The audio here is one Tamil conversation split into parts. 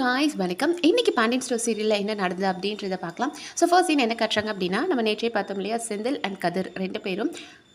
காய்ஸ் வணக்கம். இன்றைக்கி பாண்டியன் ஸ்டோர் சீரியலில் என்ன நடந்தது அப்படின்றத பார்க்கலாம். ஸோ ஃபர்ஸ்ட் சீன் என்ன கட்டுறாங்க அப்படின்னா நம்ம நேற்றே பார்த்தோம் இல்லையா? செந்தில் அண்ட் கதிர் ரெண்டு பேரும்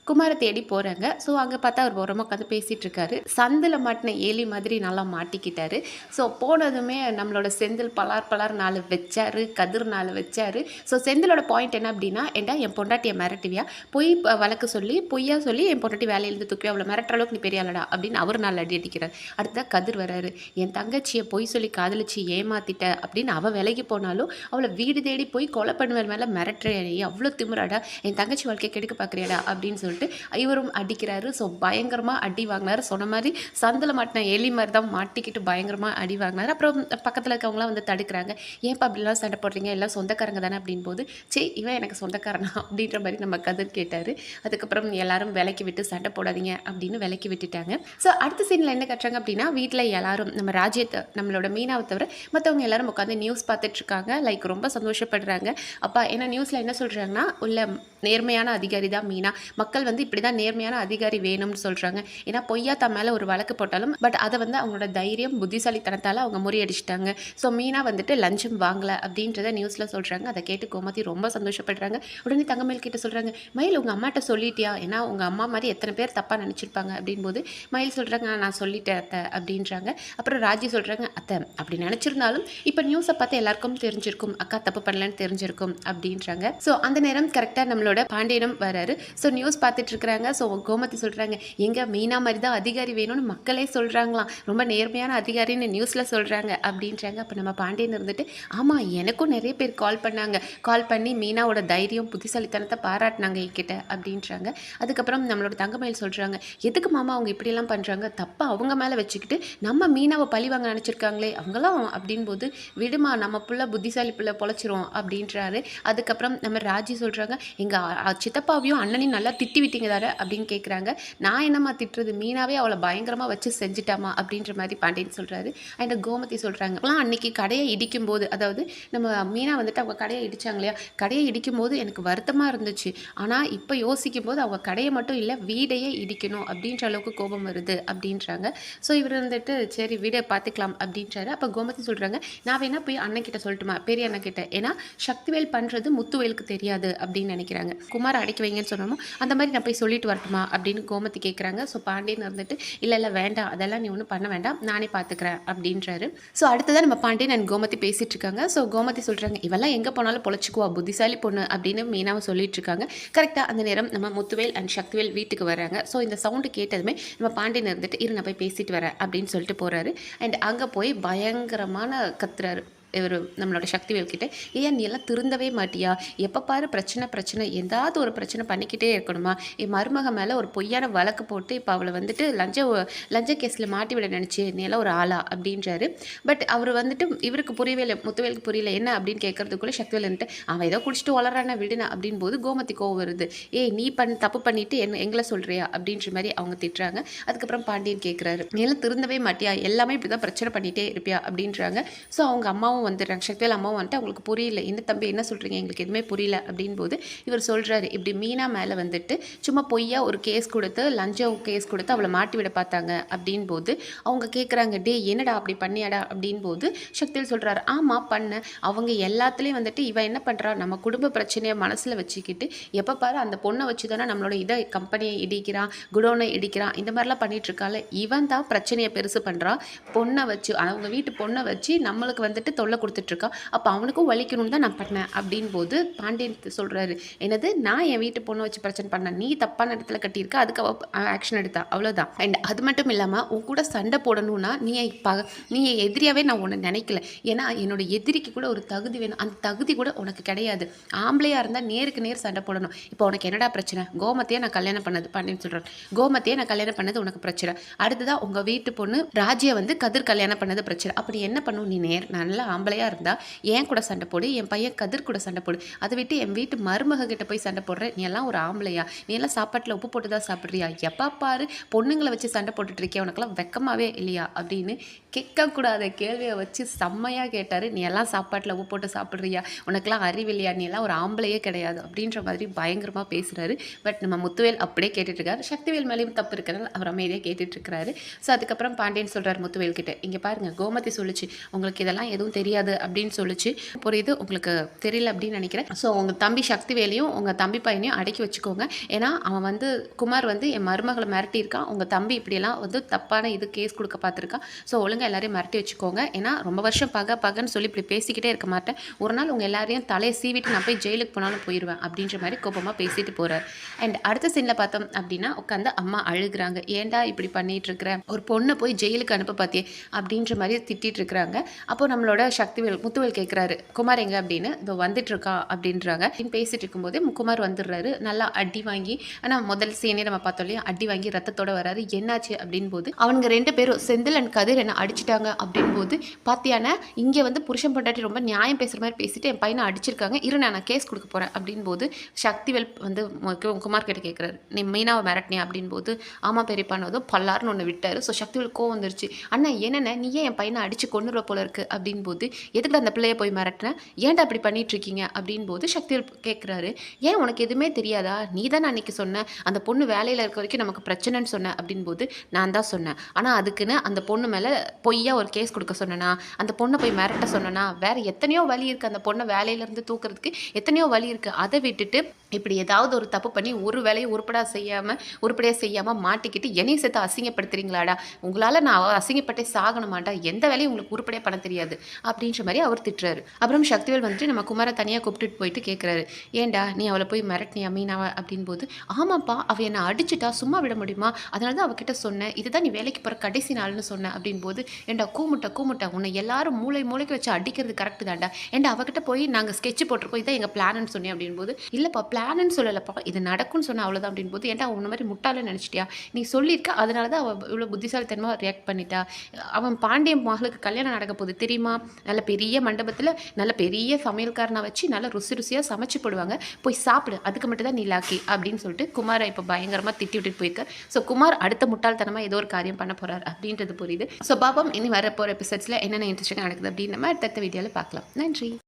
குமாரை தேடி போகிறாங்க ஸோ அங்கே பார்த்தா அவர் ஓரமாக உட்காந்து பேசிகிட்டு இருக்காரு சந்தில் மாட்டின ஏலி மாதிரி நல்லா மாட்டிக்கிட்டாரு. ஸோ போனதுமே நம்மளோட செந்தில் பலார் பலார் நாலு வச்சார் கதிர் நாலு வச்சார். ஸோ செந்திலோட பாயிண்ட் என்ன அப்படின்னா ஏண்டா என் பொண்டாட்டியை மிரட்டுவியா? பொய் வழக்கு சொல்லி பொய்யா சொல்லி என் பொண்டாட்டி வேலையிலேருந்து தூக்கி அவ்வளோ மிரட்டுற அளவுக்கு நீ பெரிய ஆளடா அப்படின்னு அவர் நாள் அடி அடிக்கிறார். அடுத்தா கதிர் வராரு. என் தங்கச்சியை பொய் சொல்லி காதலிச்சு ஏமாத்திட்ட அப்படின்னு அவள் விலைக்கு போனாலும் அவளை வீடு தேடி போய் கொலை பண்ணுவேன் மேலே மிரட்டுறியா? அவ்வளோ திமுறாடா என் தங்கச்சி வாழ்க்கையை கெடுக்க பார்க்குறியாடா அப்படின்னு சொல்லி சொல்லிட்டு இவரும் அடிக்கிறாரு ஸோ பயங்கரமாக அடி வாங்கினாரு. சொன்ன மாதிரி சந்தில் மாட்டின எலி மாதிரி தான் மாட்டிக்கிட்டு பயங்கரமாக அடி வாங்கினார். அப்புறம் பக்கத்தில் இருக்கவங்களாம் வந்து தடுக்கிறாங்க. ஏன்ப்பா அப்படிலாம் சண்டை போடுறீங்க? எல்லாம் சொந்தக்காரங்க தானே? அப்படின் போது சே இவன் எனக்கு சொந்தக்காரனா? அப்படின்ற மாதிரி நம்ம கதிர் கேட்டார். அதுக்கப்புறம் எல்லாரும் விலைக்கு விட்டு சண்டை போடாதீங்க அப்படின்னு விலைக்கு விட்டுட்டாங்க. ஸோ அடுத்த சீனில் என்ன கட்டுறாங்க அப்படின்னா வீட்டில் எல்லாரும் நம்ம ராஜ்யத்தை நம்மளோட மீனாவை தவிர மற்றவங்க எல்லாரும் உட்காந்து நியூஸ் பார்த்துட்ருக்காங்க. லைக் ரொம்ப சந்தோஷப்படுறாங்க. அப்பா ஏன்னா நியூஸில் என்ன சொல்கிறாங்கன்னா உள்ள நேர்மையான அதிகாரி தான் மீனா. மக்கள் வந்து இப்படி தான் நேர்மையான அதிகாரி வேணும்னு சொல்கிறாங்க ஏன்னா பொய்யா தன் மேலே ஒரு வழக்கு போட்டாலும் பட் அதை வந்து அவங்களோட தைரியம் புத்திசாலித்தனத்தால் அவங்க முறியடிச்சிட்டாங்க. ஸோ மீனா வந்துட்டு லஞ்சம் வாங்கலை அப்படின்றத நியூஸில் சொல்கிறாங்க அதை கேட்டு கோமதி ரொம்ப சந்தோஷப்படுறாங்க. உடனே தங்கமயில் கிட்ட சொல்கிறாங்க மயில் உங்கள் அம்மாட்ட சொல்லிட்டியா? ஏன்னா உங்கள் அம்மா மாதிரி எத்தனை பேர் தப்பாக நினச்சிருப்பாங்க. அப்படின்போது மயில் சொல்கிறாங்க நான் சொல்லிட்டேன் அத்தை அப்படின்றாங்க. அப்புறம் ராஜி சொல்கிறாங்க அத்தை அப்படி நினச்சிருந்தாலும் இப்போ நியூஸை பார்த்து எல்லாருக்கும் தெரிஞ்சிருக்கும். அக்கா தப்பு பண்ணலன்னு தெரிஞ்சிருக்கும். அப்படின்றாங்க. ஸோ அந்த நேரம் கரெக்டாக நம்மளோட பாண்டியனும் வராரு. ஸோ நியூஸ் பார்த்து இருக்கிறாங்க ஸோ கோமதி சொல்கிறாங்க எங்கள் மீனா மாதிரி தான் அதிகாரி வேணும்னு மக்களே சொல்கிறாங்களாம் ரொம்ப நேர்மையான அதிகாரின்னு நியூஸில் சொல்கிறாங்க அப்படின்றாங்க. அப்போ நம்ம பாண்டியன் இருந்துட்டு ஆமாம் எனக்கும் நிறைய பேர் கால் பண்ணாங்க. கால் பண்ணி மீனாவோட தைரியம் புத்திசாலித்தனத்தை பாராட்டினாங்க என்கிட்ட அப்படின்றாங்க. அதுக்கப்புறம் நம்மளோட தங்கமயில் சொல்கிறாங்க எதுக்கு மாமா அவங்க இப்படியெல்லாம் பண்ணுறாங்க தப்பாக அவங்க மேலே வச்சுக்கிட்டு நம்ம மீனாவை பழி வாங்க நினச்சிருக்காங்களே அவங்களாம் அப்படின் போது விடுமா நம்ம புள்ள புத்திசாலி புள்ள பொழைச்சிரும் அப்படின்றாரு. அதுக்கப்புறம் நம்ம ராஜி சொல்கிறாங்க எங்கள் சித்தப்பாவையும் அண்ணனையும் நல்லா திட்டி விட்டீங்க தானே அப்படின்னு கேட்குறாங்க நான் என்னம்மா திட்டுறது? மீனாவே அவளை பயங்கரமாக வச்சு செஞ்சுட்டாமா அப்படின்ற மாதிரி பாண்டியன் சொல்கிறாரு அண்ட் கோமதி சொல்கிறாங்க அப்போலாம் அன்னைக்கு கடையை இடிக்கும் போது அதாவது நம்ம மீனா வந்துட்டு அவங்க கடையை இடித்தாங்க இல்லையா கடையை இடிக்கும் போது எனக்கு வருத்தமாக இருந்துச்சு. ஆனால் இப்போ யோசிக்கும் போது அவங்க கடையை மட்டும் இல்லை வீடையே இடிக்கணும் அப்படின்ற அளவுக்கு கோபம் வருது அப்படின்றாங்க. ஸோ இவர் வந்துட்டு சரி வீடை பார்த்துக்கலாம் அப்படின்றாரு. அப்போ கோமதி சொல்கிறாங்க நான் வேணா போய் அண்ணன்கிட்ட சொல்லட்டுமா? பெரிய அண்ணன் கிட்ட ஏன்னா சக்திவேல் பண்ணுறது முத்துவேலுக்கு தெரியாது அப்படின்னு நினைக்கிறாங்க. குமார் அடைக்க வைங்கன்னு சொன்னோமோ? அந்த மாதிரி நான் போய் சொல்லிட்டு வரட்டுமா அப்படின்னு கோமதி கேட்குறாங்க ஸோ பாண்டியன் இருந்துட்டு இல்லை இல்லை வேண்டாம். அதெல்லாம் நீ ஒன்றும் பண்ண வேண்டாம். நானே பார்த்துக்கிறேன் அப்படின்றாரு. ஸோ அடுத்ததான் நம்ம பாண்டியன் அண்ட் கோமதி பேசிட்டு இருக்காங்க. ஸோ கோமதி சொல்கிறாங்க இவெல்லாம் எங்கே போனாலும் பொழைச்சிக்குவா. புத்திசாலி பொண்ணு அப்படின்னு மீனாவை சொல்லிட்டு இருக்காங்க. கரெக்டாக அந்த நேரம் நம்ம முத்துவேல் அண்ட் சக்திவேல் வீட்டுக்கு வராங்க ஸோ இந்த சவுண்டு கேட்டதுமே நம்ம பாண்டியன் இருந்துட்டு இரு நான் போய் பேசிட்டு வரேன் அப்படின்னு சொல்லிட்டு போகிறாரு அண்ட் அங்கே போய் பயங்கரமான கத்துறாரு. இவர் நம்மளோட சக்திவேல் கிட்டே ஏன் நீ எல்லாம் திருந்தவே மாட்டியா? எப்போ பாரு பிரச்சனை பிரச்சனை. ஏதாவது ஒரு பிரச்சனை பண்ணிக்கிட்டே இருக்கணுமா? என் மருமக மேலே ஒரு பொய்யான வழக்கு போட்டு இப்போ அவளை வந்துட்டு லஞ்ச லஞ்ச கேஸில் மாட்டி விட நினச்சி நீ எல்லாம் ஒரு ஆளா? அப்படின்றாரு. பட் அவர் வந்துட்டு இவருக்கு புரியவே இல்லை முத்துவேலுக்கு புரியல என்ன? அப்படின்னு கேட்கறதுக்குள்ளே சக்திவேல் வந்துட்டு அவன் ஏதோ குடிச்சிட்டு வளரான விடுனா? அப்படின் போது கோமதி கோவம் வருது. ஏய் நீ பண்ண தப்பு பண்ணிட்டு என்ன எங்களை சொல்கிறியா அப்படின்ற மாதிரி அவங்க திட்டுறாங்க. அதுக்கப்புறம் பாண்டியன் கேட்குறாரு நீ எல்லாம் திருந்தவே மாட்டியா? எல்லாமே இப்படி தான் பிரச்சனை பண்ணிகிட்டே இருப்பியா? அப்படின்றாங்க. ஸோ அவங்க அம்மாவும் வந்துடுறாங்க. சக்திவேல் அம்மாவும் வந்துட்டு அவங்களுக்கு புரியல. இந்த தம்பி என்ன சொல்கிறீங்க எங்களுக்கு எதுவுமே புரியல. அப்படின் போது இவர் சொல்கிறாரு இப்படி மீனா மேலே வந்துட்டு சும்மா பொய்யா ஒரு கேஸ் கொடுத்து லஞ்சம் கேஸ் கொடுத்து அவளை மாட்டி விட பார்த்தாங்க. அப்படின் போது அவங்க கேட்குறாங்க டே என்னடா அப்படி பண்ணியாடா? அப்படின் போது சக்தியில் சொல்கிறாரு ஆமாம் பண்ண. அவங்க எல்லாத்துலேயும் வந்துட்டு இவன் என்ன பண்ணுறா நம்ம குடும்ப பிரச்சனையை மனசில் வச்சுக்கிட்டு எப்போ பாரு அந்த பொண்ணை வச்சு தானே நம்மளோட இதை கம்பெனியை இடிக்கிறான் குடோனை இடிக்கிறான். இந்த மாதிரிலாம் பண்ணிட்டு இவன் தான் பிரச்சனையை பெருசு பண்ணுறான் பொண்ணை வச்சு அவங்க வீட்டு பொண்ணை வச்சு நம்மளுக்கு வந்துட்டு தொல்லை கொடுத்துட்ருக்கான் அப்போ அவனுக்கும் வலிக்கணும்னு தான் நான் பண்ணேன். அப்படின் போது பாண்டியன் சொல்கிறாரு என்னது? நான் என் வீட்டு பொண்ணை வச்சு பிரச்சனை பண்ணேன் நீ தப்பான இடத்துல கட்டியிருக்க அதுக்கு அவ ஆக்ஷன் எடுத்தா? அவ்வளோதான் அண்ட் அது மட்டும் இல்லாமல் உன் கூட சண்டை போடணும்னா நீ ப நீ என் நான் உன்னை நினைக்கல. ஏன்னா என்னோட எதிரிக்கு கூட ஒரு தகுதி வேணும். அந்த தகுதி கூட உனக்கு கிடையாது. ஆம்பளையாக இருந்தால் நேருக்கு நேர் சண்டை போடணும். இப்போ உனக்கு என்னடா பிரச்சனை? கோமத்தையே நான் கல்யாணம் பண்ணது பாண்டியன் சொல்கிறேன் கோமத்தையே நான் கல்யாணம் பண்ணது உனக்கு பிரச்சனை. அடுத்ததாக உங்கள் வீட்டு பொண்ணு ராஜியை வந்து கதிர் கல்யாணம் பண்ணது பிரச்சனை. அப்படி என்ன பண்ணும்? நீ நேர் நல்லா ஆம்பளையாக இருந்தால் என் கூட சண்டை போடு என் பையன் கதிர் கூட சண்டை போடு. அதை விட்டு என் வீட்டு மருமக கிட்ட போய் சண்டை போடுற நீ எல்லாம் ஒரு ஆம்பளையா? நீ எல்லாம் சாப்பாட்டில் உப்பு போட்டு தான் சாப்பிட்றியா? எப்போ பாரு பொண்ணுங்களை வச்சு சண்டை போட்டுட்டு இருக்கியா? உனக்கெல்லாம் வெக்கமாகவே இல்லையா? அப்படின்னு கேட்கக்கூடாத கேள்வியை வச்சு செம்மையாக கேட்டார். நீ எல்லாம் சாப்பாட்டில் உப்பு போட்டு சாப்பிட்றியா? உனக்கெல்லாம் அறிவில்லையா நீ எல்லாம் ஒரு ஆம்பளையே கிடையாது. அப்படின்ற மாதிரி பயங்கரமாக பேசுகிறாரு பட் நம்ம முத்துவேல் அப்படியே கேட்டுட்ருக்காரு சக்திவேல் மேலேயும் தப்பு இருக்கிறனால அவர் அமைதியாக கேட்டுட்ருக்கிறாரு ஸோ அதுக்கப்புறம் பாண்டியன் சொல்கிறார் முத்துவேல் கிட்ட இங்கே பாருங்கள் கோமதி சொல்லுச்சு உங்களுக்கு இதெல்லாம் எதுவும் தெரியாது அப்படின்னு சொல்லிச்சு. புரியுது? உங்களுக்கு தெரியல அப்படின்னு நினைக்கிறேன். ஸோ உங்கள் தம்பி சக்திவேலையும் உங்கள் தம்பி பையனையும் அடக்கி வச்சுக்கோங்க. ஏன்னா அவன் வந்து குமார் வந்து என் மருமகளை மிரட்டியிருக்கான். உங்கள் தம்பி இப்படியெல்லாம் வந்து தப்பான இது கேஸ் கொடுக்க பார்த்துருக்கான். ஸோ ஒழுங்காக ஒழுங்கா எல்லாரையும் மிரட்டி வச்சுக்கோங்க. ஏன்னா ரொம்ப வருஷம் பக பகன்னு சொல்லி இப்படி பேசிக்கிட்டே இருக்க மாட்டேன். ஒரு நாள் உங்கள் எல்லாரையும் தலையை சீவிட்டு நான் போய் ஜெயிலுக்கு போனாலும் போயிடுவேன் அப்படின்ற மாதிரி கோபமாக பேசிட்டு போகிறார் அண்ட் அடுத்த சீனில் பார்த்தோம் அப்படின்னா உட்காந்து அம்மா அழுகுறாங்க. ஏன்டா இப்படி பண்ணிட்டு இருக்கிறேன் ஒரு பொண்ணை போய் ஜெயிலுக்கு அனுப்ப பார்த்தியே அப்படின்ற மாதிரி திட்டிகிட்டு இருக்கிறாங்க. அப்போ நம்மளோட சக்திவேல் முத்துவேல் கேட்குறாரு குமார் எங்க? அப்படின்னு. இதோ வந்துட்டு இருக்கா அப்படின்றாங்க. பேசிகிட்டு பேசிட்டு இருக்கும்போது குமார் வந்துடுறாரு. நல்லா அடி வாங்கி ஆனால் முதல் சீனே நம்ம பார்த்தோம் இல்லையா? அடி வாங்கி ரத்தத்தோட வராரு. என்னாச்சு? அப்படின் போது அவனுங்க ரெண்டு பேரும் செந்தில் அண்ட் கதிர் என்ன அடிச்சிட்டாங்க அப்படின்போது போது இங்கே வந்து புருஷன் பொண்டாட்டி ரொம்ப நியாயம் பேசுகிற மாதிரி பேசிட்டு என் பையனை அடிச்சிருக்காங்க. இரு நான் கேஸ் கொடுக்க போகிறேன் அப்படின்போது சக்திவேல் வந்து குமார் கிட்ட கேட்குறாரு நீ மீனாவை மிரட்டினே அப்படின் போது ஆமாம் பெரியப்பானதும் பல்லாருன்னு ஒன்று விட்டார். ஸோ சக்திவேல் கோவம் வந்துருச்சு. அண்ணா என்னென்ன? நீ ஏன் என் பையனை அடிச்சு கொண்டுருவ போல இருக்கு அப்படின்போது எதுக்கு அந்த பிள்ளைய போய் மிரட்டினேன் ஏன்டா அப்படி பண்ணிட்டு இருக்கீங்க அப்படின் சக்திவேல் கேட்குறாரு ஏன் உனக்கு எதுவுமே தெரியாதா? நீ தான் அன்னைக்கு சொன்ன அந்த பொண்ணு வேலையில் இருக்க வரைக்கும் நமக்கு பிரச்சனைன்னு சொன்ன அப்படின்போது நான் தான் சொன்னேன். ஆனால் அதுக்குன்னு அந்த பொண்ணு மேலே பொய்யா ஒரு கேஸ் கொடுக்க சொன்னனா அந்த பொண்ணை போய் மிரட்ட சொன்னனா வேற எத்தனையோ வழி இருக்குது அந்த பொண்ணை வேலையிலேருந்து தூக்குறதுக்கு எத்தனையோ வழி இருக்குது அதை விட்டுட்டு இப்படி ஏதாவது ஒரு தப்பு பண்ணி ஒரு வேலையை உருப்படாக செய்யாமல் உருப்படியாக செய்யாமல் மாட்டிக்கிட்டு என்னையும் சேர்த்து அசிங்கப்படுத்துறீங்களாடா? உங்களால் நான் அசிங்கப்பட்டே சாகணுமாட்டா எந்த வேலையும் உங்களுக்கு உருப்படியாக பண்ண தெரியாது. அப்படின்ற மாதிரி அவர் திட்டுறாரு. அப்புறம் சக்திவேல் வந்துட்டு நம்ம குமாரை தனியாக கூப்பிட்டுட்டு போயிட்டு கேட்குறாரு ஏன்டா நீ அவளை போய் மிரட்டினியா மீனாவா? அப்படின் போது ஆமாப்பா அவள் என்னை அடிச்சுட்டா சும்மா விட முடியுமா? அதனால தான் அவகிட்ட சொன்னேன் இதுதான் நீ வேலைக்கு போகிற கடைசி நாள்னு சொன்னேன். அப்படின் போது ஏண்டா கூமுட்டை கூமுட்டை? உன்னை எல்லாரும் மூளை மூளைக்கு வச்சு அடிக்கிறது கரெக்டு தான்டா. ஏண்டா அவகிட்ட போய் நாங்கள் ஸ்கெட்ச் போட்டிருக்கோம் இதான் எங்கள் பிளான்னு சொன்னேன் அப்படின் போது இல்லைப்பா பிளான்னு சொல்லலப்பா. இது நடக்கும்னு சொன்ன அவ்வளோதான் அப்படின் போது ஏன்டா உன்ன மாதிரி முட்டாளன்னு நினச்சிட்டியா? நீ சொல்லியிருக்க அதனால தான் அவள் இவ்வளோ புத்திசாலித்தனமாக ரியாக்ட் பண்ணிட்டா. அவன் பாண்டியன் மகளுக்கு கல்யாணம் நடக்க போகுது. தெரியுமா? நல்ல பெரிய மண்டபத்தில் நல்ல பெரிய சமையல்காரனை வச்சு நல்ல ருசி ருசியாக சமைச்சு போடுவாங்க. போய் சாப்பிடு அதுக்கு மட்டும் தான் நீ லாக்கி அப்படின்னு சொல்லிட்டு குமாரை இப்போ பயங்கரமாக திட்டி விட்டுட்டு போயிருக்க ஸோ குமார் அடுத்த முட்டாள்தனமாக ஏதோ ஒரு காரியம் பண்ண போகிறார் அப்படின்றது புரியுது. ஸோ பார்ப்போம் இனி வரப்போகிற எபிசோட்ஸில் என்னென்ன இன்ட்ரெஸ்டிங் நடக்குது அப்படின்னு நம்ம அடுத்தடுத்த வீடியோவில் பார்க்கலாம். நன்றி.